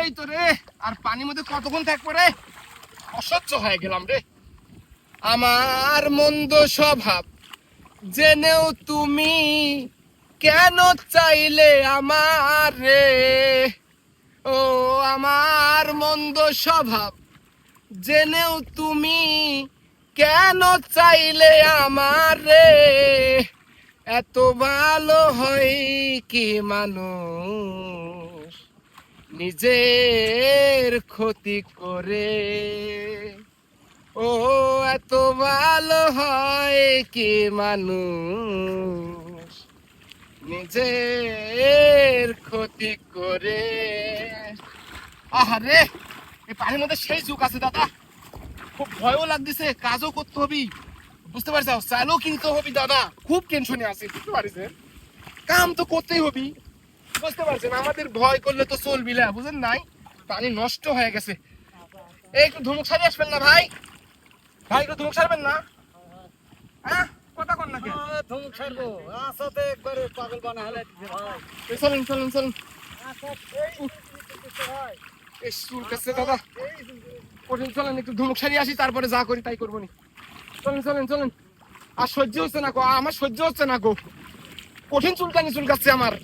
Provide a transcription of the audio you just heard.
এই তো রে, আর পানির মধ্যে কতক্ষণ থাকব রে? অসহ্য হয়ে গেলাম রে। আমার মন্দ স্বভাব, জেনেও তুমি কেন চাইলে আমার রে? ও, আমার মন্দ স্বভাব, জেনেও তুমি কেন চাইলে আমার রে? এত ভালো হয় কি মানুষ? নিজের ক্ষতি করে। ও, এত ভালো হয় কি মানুষ? নিজের ক্ষতি করে। আহারে, এই পানির মধ্যে সেই যুগ আছে দাদা। খুব ভয়ও লাগতেছে, কাজও করতে হবে। বুঝতে পারছ, চালও কিনতে হবে দাদা। খুব টেনশনে আছি, বুঝতে পারিস কাম তো করতেই হবি। বুঝতে পারছেন আমাদের ভয় করলে তো চলবি না বুঝেন নাই? পানি নষ্ট হয়ে গেছে। এই একটু ধুমুক সারি আসবেন না ভাই? ভাই একটু ধুমুক সারবেন না? হ্যাঁ? কথা কন না কেন? ধমক ছাড়বো। আসাতে একবারে পাগল বানা হলে ভাই এই চলেন চলেন চলেন। আচ্ছা এই কাছে দাদা। কঠিন চলেন একটু ধুমুক সারি আসি তারপরে যা করি তাই করব নি। চলেন চলেন চলেন। আর সহ্য হচ্ছে না গো আমার সহ্য হচ্ছে না গো। কঠিন চুলকানি চুলকাচ্ছে আমার।